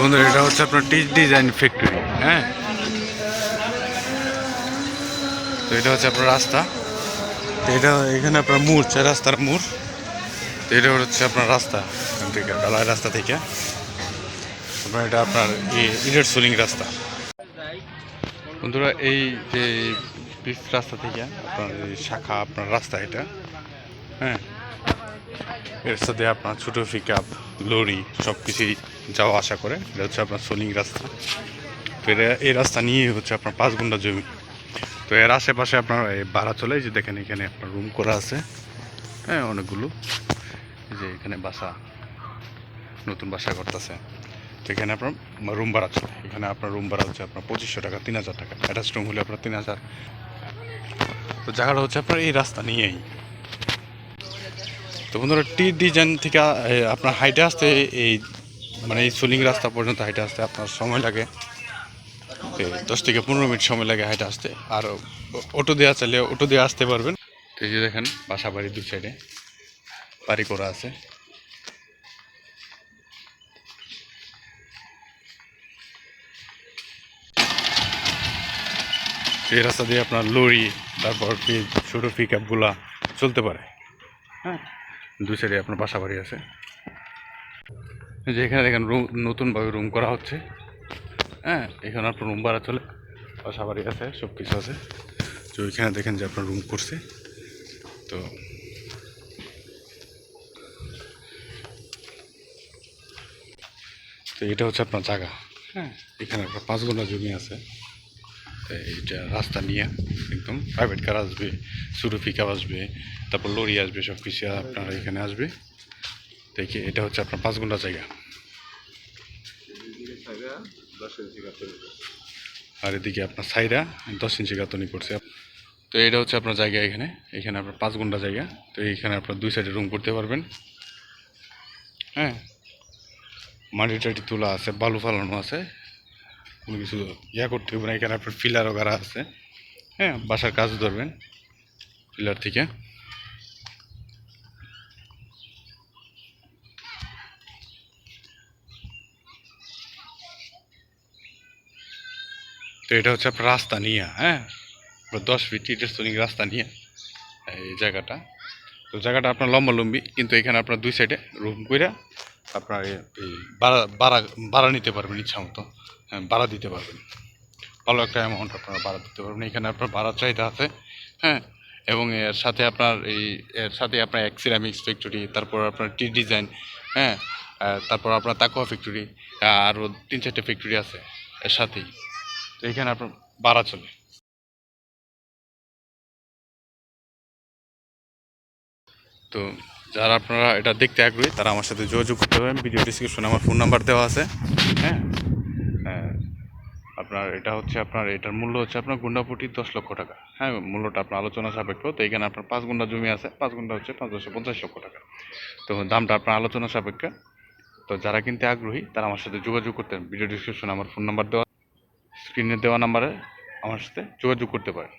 বন্ধুরা এটা হচ্ছে আপনার টিচ ডিজাইন ফ্যাক্টরি হ্যাঁ? তো এটা হচ্ছে আপনার রাস্তা। তো এটা এখানে আপনার মোড় চার রাস্তার মোড়। তো এটা হচ্ছে আপনার রাস্তা এখান থেকে ডালাই রাস্তা থেকে। আপনার এটা আপনার ইডের সোলিং রাস্তা। বন্ধুরা এই যে পিচ রাস্তা থেকে আপনার এই শাখা আপনার রাস্তা এটা হ্যাঁ? এর সাথে আপনার ছোটো পিক আপ লরি সব কিছুই যাওয়া আসা করে, এটা হচ্ছে আপনার সোলিং রাস্তা। তো এটা, এই রাস্তা নিয়ে হচ্ছে আপনার পাঁচ ঘণ্টা জমি। তো এর আশেপাশে আপনার এই ভাড়া চলে যে দেখেন এখানে আপনার রুম করা আছে। হ্যাঁ অনেকগুলো। যে এখানে বাসা, নতুন বাসা করতেছে। তো এখানে আপনার রুম ভাড়া চলে এখানে আপনার রুম ভাড়া হচ্ছে আপনার পঁচিশশো টাকা, তিন হাজার টাকা। অ্যাটাচ রুম হলে আপনার তিন হাজার। তো জায়গাটা হচ্ছে আপনার এই রাস্তা নিয়েই। তো বন্ধুরা, টি ডিজাইন থেকে আপনার হাইটে আসতে এই মানে এই সোলিং রাস্তা পর্যন্ত হাইটে আসতে আপনার সময় লাগে। দশ থেকে পনেরো মিনিট সময় লাগে হাইটে আসতে। আর অটো দেওয়া চাইলে অটো দিয়ে আসতে পারবেন। তো এই যে দেখেন বাসা বাড়ি দুই সাইডে বাড়ি করা আছে। এই রাস্তা দিয়ে আপনার লরি তারপর ছোটো পিক আপগুলা চলতে পারে। হ্যাঁ। দু সাইডে আপনার বাসা বাড়ি আছে। যে এখানে দেখেন রুম নতুনভাবে রুম করা হচ্ছে। হ্যাঁ এখানে আপনার রুম ভাড়া চলে। বাসা বাড়ি আছে সব কিছু আছে। তো এখানে দেখেন যে আপনার রুম করছে। তো তো এটা হচ্ছে আপনার জায়গা। হ্যাঁ। এখানে আপনার পাঁচ ঘণ্টা জমি আছে। তো এইটা রাস্তা নিয়ে একদম প্রাইভেট কার আসবে পিকআপ আসবে তারপর লরি আসবে সব কিছু আপনার এখানে আসবে। দেখি এটা হচ্ছে আপনার পাঁচ ঘণ্টা জায়গা। আর এদিকে আপনার সাইরা দশ ইঞ্চি গাতনি করছে। তো এটা হচ্ছে আপনার জায়গা এখানে। এখানে আপনার পাঁচ ঘণ্টা জায়গা। তো এইখানে আপনার দুই সাইডে রুম করতে পারবেন। হ্যাঁ। মাটি টাটি তোলা আছে, বালু ফালানো আছে। কোনো কিছু ইয়া করতে হবে না। এখানে আপনার ফিলারও গাড়া আছে। হ্যাঁ বাসার কাজ ধরবেন। ফিলার থেকে। তো এটা হচ্ছে আপনার রাস্তা নিয়ে হ্যাঁ? দশ ফিট ইটের সোলিং রাস্তা নিয়ে এই জায়গাটা। তো জায়গাটা আপনার লম্বালম্বি, কিন্তু এখানে আপনার দুই সাইডে রুম কইরা আপনার এই ভাড়া নিতে পারবেন ইচ্ছা মতো হ্যাঁ দিতে পারবেন। ভালো একটা অ্যামাউন্ট আপনারা ভাড়া দিতে পারবেন। এখানে আপনার ভাড়া চাহিদা আছে হ্যাঁ? এবং এর সাথে আপনার এই, এর সাথে আপনার এক সিরামিক্স ফ্যাক্টরি তারপর আপনার টি ডিজাইন হ্যাঁ? তারপর আপনার তাকুয়া ফ্যাক্টরি আরও তিন চারটে ফ্যাক্টরি আছে এর সাথেই। তো এখানে আপনার বাড়া চলে। তো যারা আপনারা এটা দেখতে আগ্রহী তারা আমার সাথে যোগাযোগ করতে পারেন। ভিডিও ডিসক্রিপশনে আমার ফোন নাম্বার দেওয়া আছে হ্যাঁ? হ্যাঁ, আপনার এটা হচ্ছে আপনার এটার মূল্য হচ্ছে আপনার গুন্ডাপুটি দশ লক্ষ টাকা হ্যাঁ? মূল্যটা আপনার আলোচনা সাপেক্ষ। তো এখানে আপনার পাঁচ গুন্ডা জমি আছে পাঁচ গুন্ডা হচ্ছে পাঁচ পঞ্চাশ লক্ষ টাকা। তো দামটা আপনার আলোচনা সাপেক্ষে। তো যারা কিনতে আগ্রহী তারা আমার সাথে যোগাযোগ করতেন ভিডিও ডিসক্রিপশনে আমার ফোন নাম্বার দেওয়া স্ক্রিনে দেওয়া নাম্বারে আমার সাথে যোগাযোগ করতে পারেন।